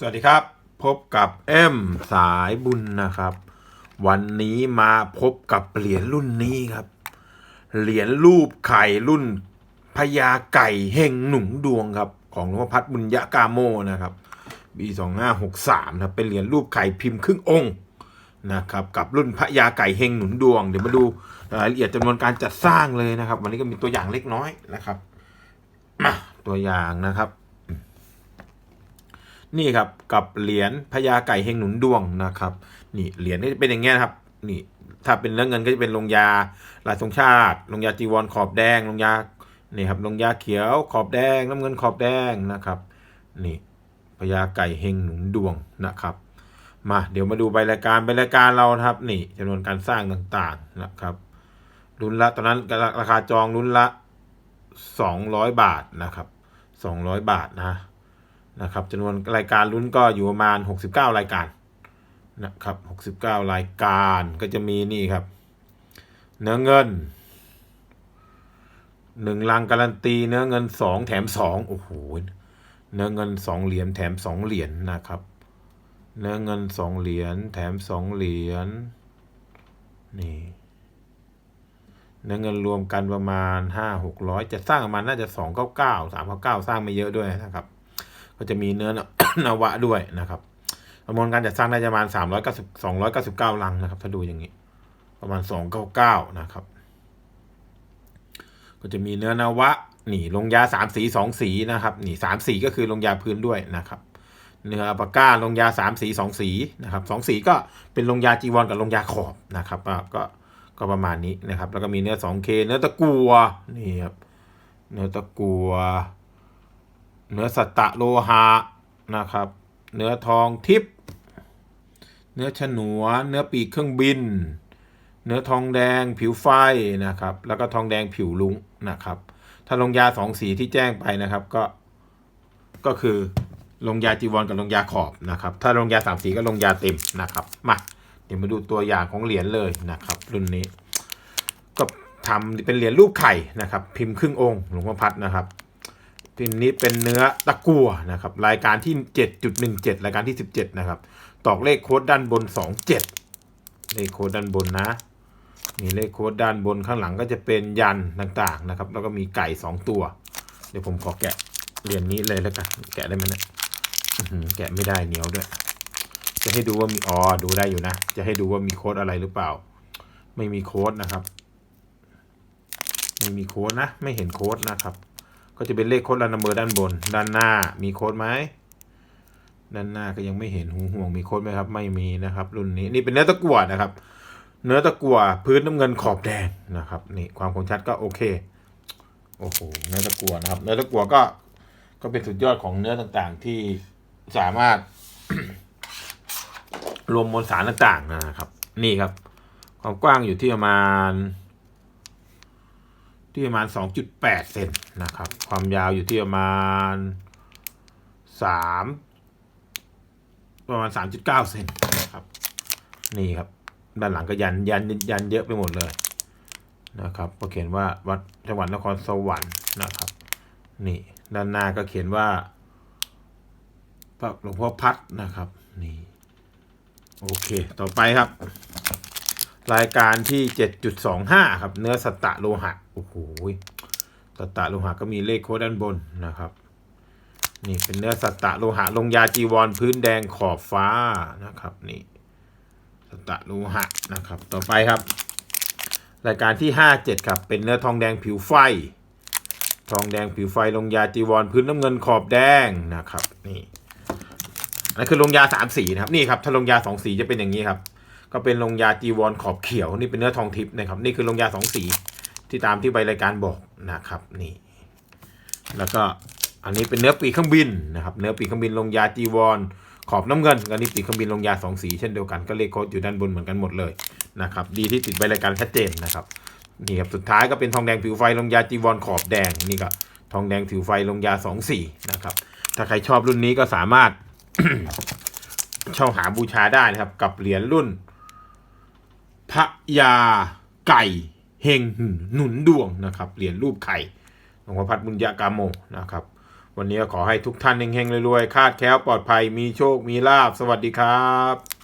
สวัสดีครับ พบกับเอ็มสายบุญนะครับ วันนี้มาพบกับเหรียญรุ่นนี้ครับ เหรียญรูปไข่รุ่นพญาไก่เฮงหนุนดวงครับ ของหลวงพ่อพัดบุญยะกาโมนะครับปีสองห้าหกสามนะเป็นเหรียญรูปไข่พิมพ์ครึ่งองค์นะครับกับรุ่นพญาไก่เฮงหนุนดวง เดี๋ยวมาดูรายละเอียดจำนวนการจัดสร้างเลยนะครับ วันนี้ก็มีตัวอย่างเล็กน้อยนะครับมาตัวอย่างนะครับ นี่ครับกับเหรียญพญาไก่เฮงหนุนดวงนะครับนี่เหรียญนี่เป็นอย่างเงี้ยครับนี่ถ้าเป็นเรื่องเงินก็จะเป็นลงยาลายทรงชาติลงยาจีวรขอบแดงลงยานี่ครับลงยาเขียวขอบแดงน้ำเงินขอบแดงนะครับนี่พญาไก่เฮงหนุนดวงนะครับ มาเดี๋ยวมาดูใบรายการใบรายการเรานะครับ นี่จำนวนการสร้างต่างๆนะครับรุนละตอนนั้นราคาจองรุนละสองร้อยบาทนะครับสองร้อยบาทนะ นะครับจำนวนรายการลุ้นก็อยู่ประมาณ 69 รายการนะครับ 69 รายการก็จะมีนี่ครับ เนื้อเงินหนึ่งลังการันตีเนื้อเงินสองแถมสองโอ้โหเนื้อเงินสองเหรียญแถมสองเหรียญนะครับ เนื้อเงินสองเหรียญแถมสองเหรียญนี่เนื้อเงินรวมกันประมาณห้าหกร้อยจะสร้างประมาณน่าจะสองเก้าเก้าสามเก้าเก้าสร้างไม่เยอะด้วยนะครับ ก็จะมีเนื้อนวะด้วยนะครับประมวลการจัดสร้างได้ประมาณสามร้อยเก้าสิบสองร้อยเก้าสิบเก้าลังนะครับ ถ้าดูอย่างนี้ ประมาณสองเก้าเก้านะครับ ก็จะมีเนื้อนวะนี่ลงยาสามสีสองสีนะครับนี่สามสีก็คือลงยาพื้นด้วยนะครับ เนื้อปาก้าลงยาสามสีสองสีนะครับสองสีก็เป็นลงยาจีวรกับลงยาขอบนะครับก็ก็ก็ประมาณนี้นะครับ แล้วก็มีเนื้อสองเคเนื้อตะกัวนี่ครับเนื้อตะกัว เนื้อสัตตะโลหะนะครับ เนื้อทองทิพย์เนื้อฉนวนเนื้อปีกเครื่องบิน เนื้อทองแดงผิวไฟนะครับ แล้วก็ทองแดงผิวลุงนะครับ ถ้าลงยาสองสีที่แจ้งไปนะครับก็ก็คือลงยาจีวรกับลงยาขอบนะครับ ถ้าลงยาสามสีก็ลงยาเต็มนะครับ มาเดี๋ยวมาดูตัวอย่างของเหรียญเลยนะครับ รุ่นนี้ ก็ทำเป็นเหรียญรูปไข่นะครับ พิมพ์ครึ่งองค์หลวงพ่อพัดนะครับ ทีนี้เป็นเนื้อตะกั่วนะครับ รายการที่ 7.17 รายการที่ 17 นะครับ ตอกเลขโค้ดด้านบน 27 เลขโค้ดด้านบนนะนี่เลขโค้ดด้านบนข้างหลังก็จะเป็นยันต่างๆนะครับ แล้วก็มีไก่ 2 ตัว เดี๋ยวผมขอแกะเหรียญนี้เลยแล้วกัน แกะได้ไหมเนะอื้อหือแกะไม่ได้เหนียวด้วย จะให้ดูว่ามีอ๋อดูได้อยู่นะ จะให้ดูว่ามีโค้ดอะไรหรือเปล่า ไม่มีโค้ดนะครับ ไม่มีโค้ดนะ ไม่เห็นโค้ดนะครับ ก็จะเป็นเลขโค้ดรันนัมเบอร์ด้านบน ด้านหน้ามีโค้ดไหมด้านหน้าก็ยังไม่เห็นหูห่วงมีโค้ดไหมครับ ไม่มีนะครับ รุ่นนี้นี่เป็นเนื้อตะกั่วนะครับ เนื้อตะกั่วพื้นน้ำเงินขอบแดงนะครับนี่ความคมชัดก็โอเคโอ้โหเนื้อตะกั่วนะครับ เนื้อตะกั่วก็ก็เป็นสุดยอดของเนื้อต่างๆที่สามารถ รวมมวลสารต่างๆนะครับ นี่ครับ ความกว้างอยู่ที่ประมาณ ที่ประมาณ 2.8 เซนนะครับ ความยาวอยู่ที่ประมาณ 3 ประมาณ 3.9 เซนนะครับ นี่ครับ ด้านหลังก็ยันยันยันเยอะไปหมดเลยนะครับก็เขียนว่าวัดจังหวัดนครสวรรค์นะครับ นี่ด้านหน้าก็เขียนว่าพระหลวงพ่อพัดนะครับนี่โอเคต่อไปครับ รายการที่ 7.25 ครับ เนื้อสตตะโลหะ อ้โหสตตะโลหะก็มีเลขโค้ดด้านบนนะครับ นี่เป็นเนื้อสตตะโลหะลงยาจีวรพื้นแดงขอบฟ้านะครับนี่สตตะโลหะนะครับ ต่อไปครับ รายการที่ 57 ครับเป็นเนื้อทองแดงผิวไฟ ทองแดงผิวไฟลงยาจีวรพื้นน้ำเงินขอบแดงนะครับนี่นั่นคือลงยาสามสีนะครับนี่ครับถ้าลงยาสองสีจะเป็นอย่างนี้ครับ ก็เป็นลงยาจีวรขอบเขียวนี่เป็นเนื้อทองทิพย์นะครับ นี่คือลงยาสองสี ที่ตามที่ใบรายการบอกนะครับนี่แล้วก็อันนี้เป็นเนื้อปีกเครื่องบินนะครับเนื้อปีกเครื่องบินลงยาจีวรขอบน้ำเงินอันนี้ปีกเครื่องบินลงยาสองสีเช่นเดียวกันก็เลขโค้ดอยู่ด้านบนเหมือนกันหมดเลยนะครับดีที่ติดใบรายการชัดเจนนะครับนี่ครับสุดท้ายก็เป็นทองแดงผิวไฟลงยาจีวรขอบแดงนี่ก็ทองแดงผิวไฟลงยาสองสีนะครับถ้าใครชอบรุ่นนี้ก็สามารถเช่าหาบูชาได้นะครับ กับเหรียญรุ่นพระยาไก่ เฮงหนุนดวงนะครับเหรียญรูปไข่หลวงพ่อพัดบุญญากาโมนะครับ วันนี้ขอให้ทุกท่านเฮงๆรวยๆคาดแคล้วปลอดภัยมีโชคมีลาบสวัสดีครับ